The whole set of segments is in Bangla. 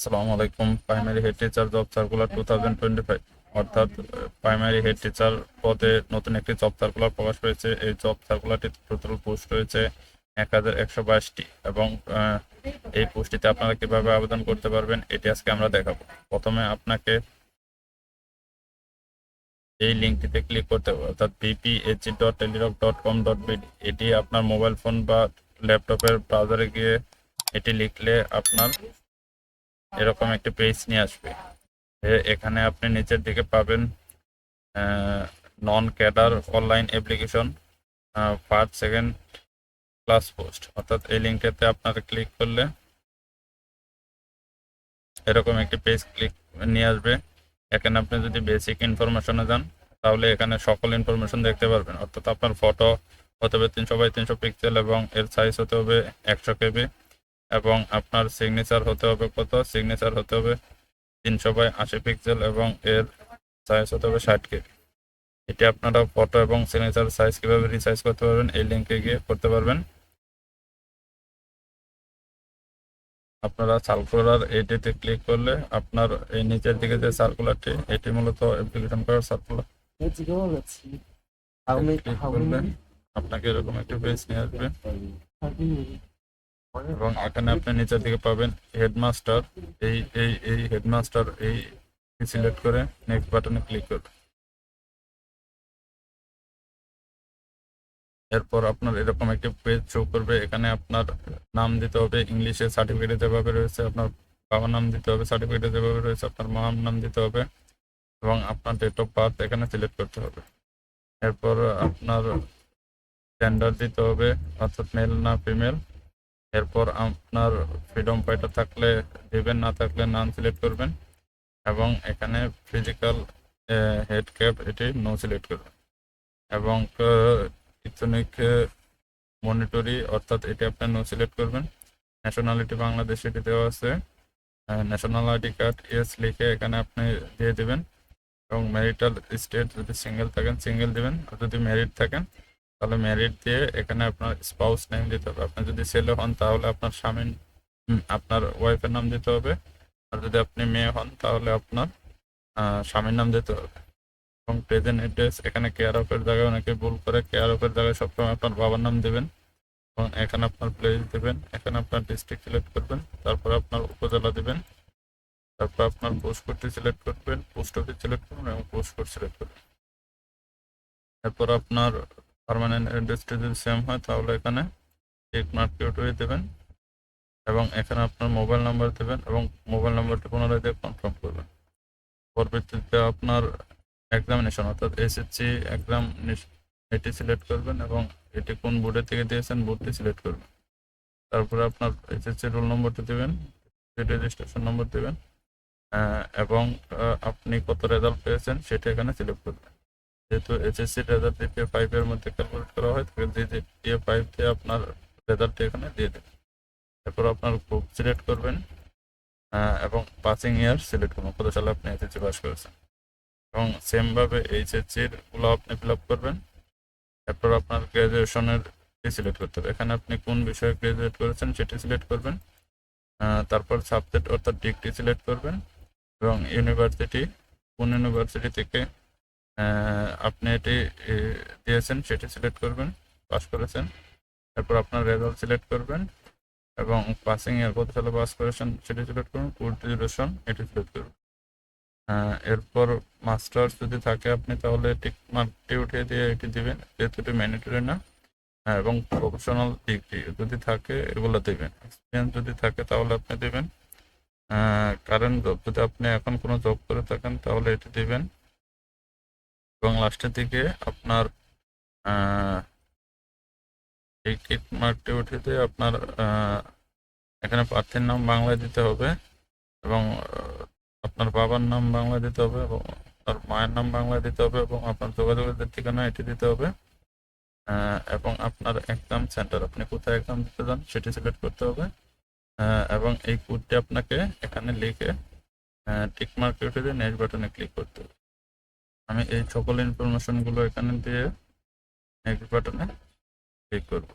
আসসালামু আলাইকুম primary head teacher job circular two thousand twenty five অর্থাৎ প্রাইমারি হেড টিচার পদে নতুন একটি জব সার্কুলার প্রকাশ পেয়েছে এই জব সার্কুলারটি টোটাল পোস্ট রয়েছে এক হাজার একশো বাইশটি এবং এই পোস্টটিতে আপনারা কীভাবে আবেদন করতে পারবেন, এটি আজকে আমরা দেখাবো। প্রথমে আপনাকে এই লিঙ্কটিতে ক্লিক করতে হবে, অর্থাৎ BPSC dot Teletalk dot com dot BD এটি আপনার মোবাইল ফোন বা ল্যাপটপের ব্রাউজারে গিয়ে এটি লিখলে আপনার এরকম একটি পেজ নিয়ে আসবে। এখানে আপনি নিচের দিকে পাবেন non cadre online application first second class post অর্থাৎ এই লিঙ্কটাতে আপনারা ক্লিক করলে এরকম একটি পেজ ক্লিক নিয়ে আসবে। এখানে আপনি যদি বেসিক ইনফরমেশনে যান, তাহলে এখানে সকল ইনফরমেশন দেখতে পারবেন। অর্থাৎ আপনার ফটো হতে হবে তিনশো বাই তিনশো পিক্সেল এবং এর সাইজ হতে হবে একশো কেবি। এবং আপনার সিগনেচার হতে হবে কত? সিগনেচার হতে হবে তিনশো বাই আশি পিক্সেল এবং এর সাইজ হতে হবে ষাট কেবি এটি আপনারা ফটো এবং সিগনেচার সাইজ কীভাবে রিসাইজ করতে পারবেন এই লিঙ্কে গিয়ে করতে পারবেন। আপনারা সার্কুলার এটিতে ক্লিক করলে আপনার এই নিচের দিকে যে সার্কুলারটি এটি মূলত অ্যাপ্লিকেশন করার সার্কুলার? আপনাকে এরকম একটি পেজ নিয়ে আসবে? এবং এখানে আপনি নিচের দিকে পাবেন হেডমাস্টার। এই এই এই হেডমাস্টার এই সিলেক্ট করে নেক্সট বাটনে ক্লিক করবেন। এরপর আপনার এরকম একটি পেজ শো করবে। এখানে আপনার নাম দিতে হবে, ইংলিশে সার্টিফিকেটে যেভাবে রয়েছে আপনার বাবার নাম দিতে হবে সার্টিফিকেটে যেভাবে রয়েছে আপনার মার নাম দিতে হবে এবং আপনার ডেট অফ বার্থ এখানে সিলেক্ট করতে হবে। এরপর আপনার জেন্ডার দিতে হবে, অর্থাৎ মেল না ফিমেল এরপর আপনার ফ্রিডম ফাইটার থাকলে দিবেন, না থাকলে নান সিলেক্ট করবেন এবং এখানে ফিজিক্যাল হেড ক্যাপ এটি নো সিলেক্ট করবেন এবং ইথনিক মনিটরি অর্থাৎ এটি আপনি নো সিলেক্ট করবেন। ন্যাশনালিটি বাংলাদেশ এটি দেওয়া আছে। ন্যাশনাল আইডি কার্ড এস লিখে এখানে আপনি দিয়ে দিবেন এবং ম্যারিটাল স্টেট যদি সিঙ্গেল থাকেন সিঙ্গেল দিবেন। আর যদি ম্যারিড থাকেন তাহলে ম্যারিড দিয়ে এখানে আপনার স্পাউস নেম দিতে হবে। আপনি যদি ছেলে হন, তাহলে আপনার স্বামী আপনার ওয়াইফের নাম দিতে হবে। আর যদি আপনি মেয়ে হন, তাহলে আপনার স্বামীর নাম দিতে হবে। এবং প্রেজেন্ট অ্যাড্রেস এখানে কেয়ার অফের জায়গায় অনেকে ভুল করে কেয়ার অফের জায়গায় সবসময় আপনার বাবার নাম দেবেন। এবং এখানে আপনার প্লেস দেবেন, এখানে আপনার ডিস্ট্রিক্ট সিলেক্ট করবেন, তারপর আপনার উপজেলা দেবেন, তারপর আপনার পোস্ট কোডটি সিলেক্ট করবেন পোস্ট অফিস সিলেক্ট করবেন, এবং পোস্ট কোড সিলেক্ট করবেন। এরপর আপনার পার্মানেন্ট অ্যাড্রেসটি যদি সেম হয়, তাহলে এখানে চেক মার্ক কেউটুই দেবেন এবং এখানে আপনার মোবাইল নাম্বার দেবেন এবং মোবাইল নাম্বারটি পুনরায় দিয়ে কনফার্ম করবেন। পরবর্তীতে আপনার এক্সামিনেশন অর্থাৎ এসএসসি এক্সাম এটি সিলেক্ট করবেন এবং এটি কোন বোর্ডের থেকে দিয়েছেন বোর্ডটি সিলেক্ট করবেন। তারপরে আপনার এসএসসি রোল নম্বরটি দেবেন রেজিস্ট্রেশন নম্বর দেবেন এবং আপনি কত রেজাল্ট পেয়েছেন সেটা এখানে সিলেক্ট করবেন। যেহেতু এইচএসসি রেজাল্ট জিপিএ ফাইভ মধ্যে ক্যালকুলেট করা হয়, তাহলে জিপিএ ফাইভ দিয়ে আপনার রেজাল্টটি এখানে দিয়ে দেবেন এরপর আপনার গ্রুপ সিলেক্ট করবেন এবং পাসিং ইয়ার সিলেক্ট করবেন, কত সালে আপনি এইচএসসি পাস করেছেন। এবং সেমভাবে এইচএসসিরগুলো আপনি ফিল আপ করবেন, এরপর আপনার গ্র্যাজুয়েশনের সিলেক্ট করতে হবে। এখানে আপনি কোন বিষয়ে গ্রাজুয়েট করেছেন সেটি সিলেক্ট করবেন তারপর সাবজেক্ট অর্থাৎ ডিগ্রি সিলেক্ট করবেন, এবং ইউনিভার্সিটি কোন ইউনিভার্সিটি থেকে আপনি এটি দিয়েছেন সেটি সিলেক্ট করবেন পাস করেছেন। তারপর আপনার রেজাল্ট সিলেক্ট করবেন এবং পাসিং এর কত সালে পাস করেছেন সেটি সিলেক্ট করবেন কোর্স ডিউরেশন এটি সিলেক্ট করবেন আহ, এরপর মাস্টার্স যদি থাকে আপনি তাহলে টিক মার্কটি উঠিয়ে দিয়ে এটি দিবেন যেহেতু এটি ম্যান্ডেটরি না। এবং প্রফেশনাল ডিগ্রি যদি থাকে এগুলো দেবেন। এক্সপিরিয়েন্স যদি থাকে তাহলে আপনি দেবেন। কারেন্ট জব যদি আপনি এখন কোনো জব করে থাকেন তাহলে এটি দিবেন। এবং লাস্টের দিকে আপনার এই টিক মার্কটি দিয়ে আপনার এখানে প্রার্থীর নাম বাংলায় দিতে হবে এবং আপনার বাবার নাম বাংলায় দিতে হবে এবং আপনার মায়ের নাম বাংলায় দিতে হবে এবং আপনার যোগাযোগের ঠিকানা এটি দিতে হবে এবং আপনার এক্সাম সেন্টার আপনি কোথায় এক্সাম দিতে চান সেটি সিলেক্ট করতে হবে এবং এই কোডটি আপনাকে এখানে লিখে টিক মার্ক উঠে দিয়ে নেক্সট বাটনে ক্লিক করতে হবে। আমি এই সকল ইনফরমেশনগুলো এখানে দিয়ে নেক্সট বাটনে ক্লিক করব।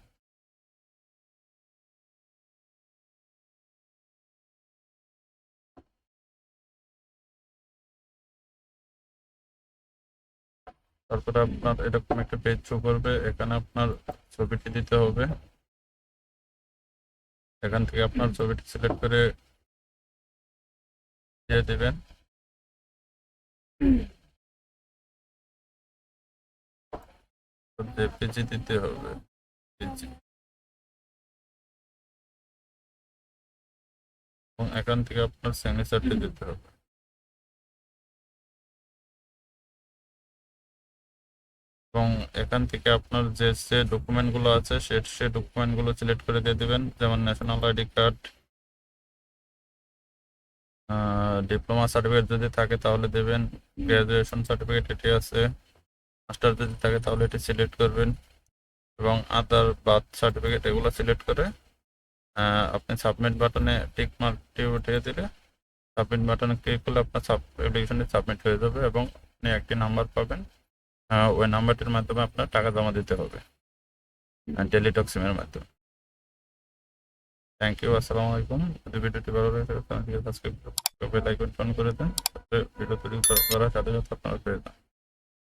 তারপরে আপনার এরকম একটা পেজ শো করবে, এখানে আপনার ছবিটি দিতে হবে। এখান থেকে আপনার ছবিটি সিলেক্ট করে দিয়ে দেবেন। জেপিজি দিতে হবে। PG এবং এখান থেকে আপনার সিগনেচারটি দিতে হবে। এবং এখান থেকে আপনার যে যে ডকুমেন্টগুলো আছে, সে সে ডকুমেন্টগুলো সিলেক্ট করে দিয়ে দিবেন। যেমন national ID card diploma certificate যদি থাকে তাহলে দেবেন। গ্র্যাজুয়েশন সার্টিফিকেট এটি আছে। মাস্টার যদি থাকে তাহলে এটি সিলেক্ট করবেন এবং আদার বার্থ সার্টিফিকেট এগুলো সিলেক্ট করে আপনি সাবমিট বাটনে টিক মার্কটি উঠিয়ে দিলে সাবমিট বাটনে ক্লিক করলে আপনার সাব অ্যাপ্লিকেশনটি সাবমিট হয়ে যাবে এবং আপনি একটি নাম্বার পাবেন। ওই নাম্বারটির মাধ্যমে আপনার টাকা জমা দিতে হবে। টেলিটক সিমের মাধ্যমে। থ্যাংক ইউ আসসালামু আলাইকুম। যদি ভিডিওটি ভালো লাগে সাবস্ক্রাইব করে বেল আইকন অন করে দেন ভিডিও তৈরি করার সাথে সাথে আপনারা পেয়ে যান